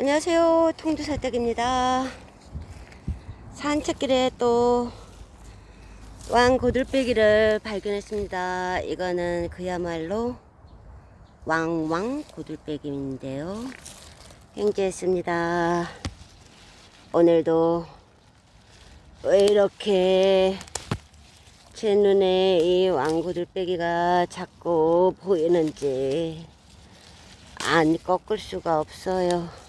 안녕하세요. 통두살떡입니다. 산책길에 또 왕고들빼기를 발견했습니다. 이거는 그야말로 왕왕 고들빼기인데요. 행제했습니다. 오늘도 왜 이렇게 제 눈에 이 왕고들빼기가 자꾸 보이는지 안 꺾을 수가 없어요.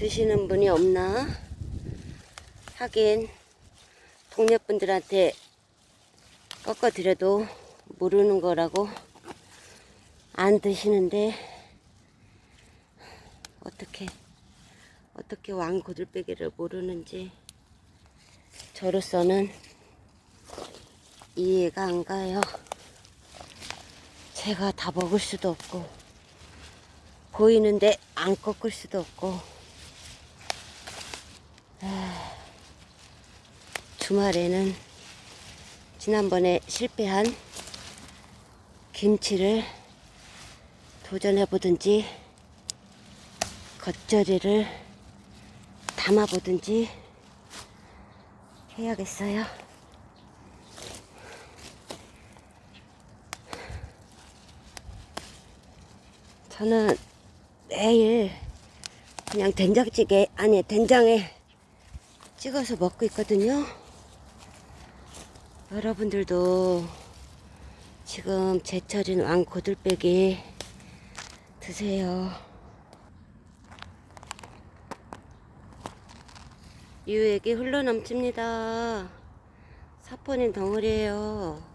드시는 분이 없나? 하긴 동네 분들한테 꺾어드려도 모르는 거라고 안 드시는데 어떻게 어떻게 왕 고들빼기를 모르는지 저로서는 이해가 안 가요. 제가 다 먹을 수도 없고 보이는데 안 꺾을 수도 없고 주말에는 지난번에 실패한 김치를 도전해 보든지 겉절이를 담아 보든지 해야겠어요. 저는 매일 그냥 된장찌개 아니 된장에 찍어서 먹고 있거든요. 여러분들도 지금 제철인 왕고들빼기 드세요. 유액이 흘러넘칩니다. 사포닌 덩어리예요.